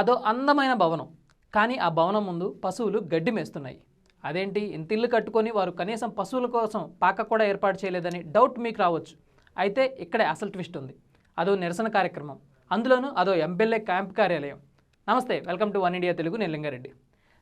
అదో అందమైన భవనం. కానీ ఆ భవనం ముందు పశువులు గడ్డి మేస్తున్నాయి. అదేంటి? ఇంత ఇల్లు కట్టుకొని వారు కనీసం పశువుల కోసం పాక కూడా ఏర్పాటు చేయలేదని డౌట్ మీకు రావచ్చు. అయితే ఇక్కడే అసలు ట్విస్ట్ ఉంది. అదో నిరసన కార్యక్రమం. అందులోనూ అదో ఎమ్మెల్యే క్యాంప్ కార్యాలయం. నమస్తే welcome to one India Telugu నేను లింగారెడ్డి.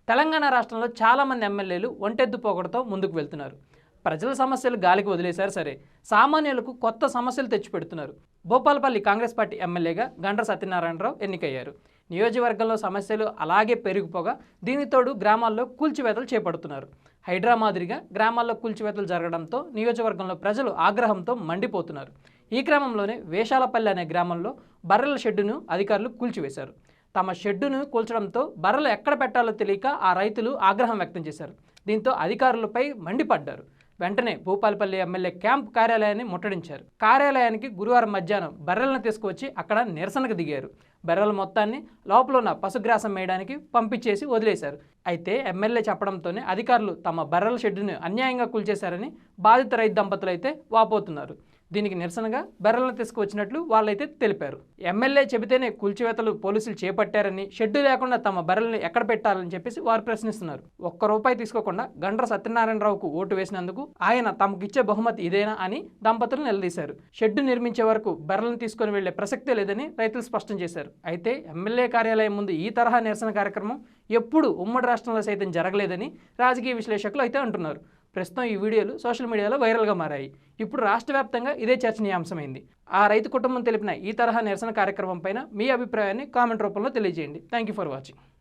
తెలంగాణ రాష్ట్రంలో చాలామంది ఎమ్మెల్యేలు ఒంటెద్దు పోకడతో ముందుకు వెళ్తున్నారు. ప్రజల సమస్యలు గాలికి వదిలేశారు సరే. సామాన్యులకు కొత్త సమస్యలు తెచ్చిపెడుతున్నారు. భూపాలపల్లి కాంగ్రెస్ పార్టీ ఎమ్మెల్యేగా గండ్ర సత్యనారాయణరావు ఎన్నికయ్యారు. నియోజకవర్గంలో సమస్యలు అలాగే పెరిగిపోగా దీనితోడు గ్రామాల్లో కూల్చివేతలు చేపడుతున్నారు. హైడ్రా మాదిరిగా గ్రామాల్లో కూల్చివేతలు జరగడంతో నియోజకవర్గంలో ప్రజలు ఆగ్రహంతో మండిపోతున్నారు. ఈ క్రమంలోనే వేషాలపల్లి అనే గ్రామంలో బర్రెల షెడ్డును అధికారులు కూల్చివేశారు. తమ షెడ్డును కూల్చడంతో బర్రెలు ఎక్కడ పెట్టాలో తెలియక ఆ రైతులు ఆగ్రహం వ్యక్తం చేశారు. దీంతో అధికారులపై మండిపడ్డారు. వెంటనే భూపాలపల్లి ఎమ్మెల్యే క్యాంప్ కార్యాలయాన్ని ముట్టడించారు. కార్యాలయానికి గురువారం మధ్యాహ్నం బర్రెలను తీసుకువచ్చి అక్కడ నిరసనకు దిగారు. బర్రెల మొత్తాన్ని లోపల ఉన్న పశుగ్రాసం వేయడానికి పంపించేసి వదిలేశారు. అయితే ఎమ్మెల్యే చెప్పడంతోనే అధికారులు తమ బర్రెల షెడ్డును అన్యాయంగా కూల్చేశారని బాధిత రైతు దంపతులు అయితే వాపోతున్నారు. దీనికి నిరసనగా బెర్రలను తీసుకువచ్చినట్లు వాళ్ళైతే తెలిపారు. ఎమ్మెల్యే చెబితేనే కూల్చివేతలు పోలీసులు చేపట్టారని షెడ్డు లేకుండా తమ బర్రెలను ఎక్కడ పెట్టాలని చెప్పేసి వారు ప్రశ్నిస్తున్నారు. ఒక్క రూపాయి తీసుకోకుండా గండ్ర సత్యనారాయణరావుకు ఓటు వేసినందుకు ఆయన తమకిచ్చే బహుమతి ఇదేనా అని దంపతులు నిలదీశారు. షెడ్డు నిర్మించే వరకు బర్రెలను తీసుకొని వెళ్ళే ప్రసక్తే లేదని రైతులు స్పష్టం చేశారు. అయితే ఎమ్మెల్యే కార్యాలయం ముందు ఈ తరహా నిరసన కార్యక్రమం ఎప్పుడు ఉమ్మడి రాష్ట్రంలో సైతం జరగలేదని రాజకీయ విశ్లేషకులు అయితే అంటున్నారు. ప్రస్తుతం ఈ వీడియోలు సోషల్ మీడియాలో వైరల్గా మారాయి. ఇప్పుడు రాష్ట్ర వ్యాప్తంగా ఇదే చర్చనీయాంశమైంది. ఆ రైతు కుటుంబం తెలిపిన ఈ తరహా నిరసన కార్యక్రమం పైన మీ అభిప్రాయాన్ని కామెంట్ రూపంలో తెలియజేయండి. Thank you for watching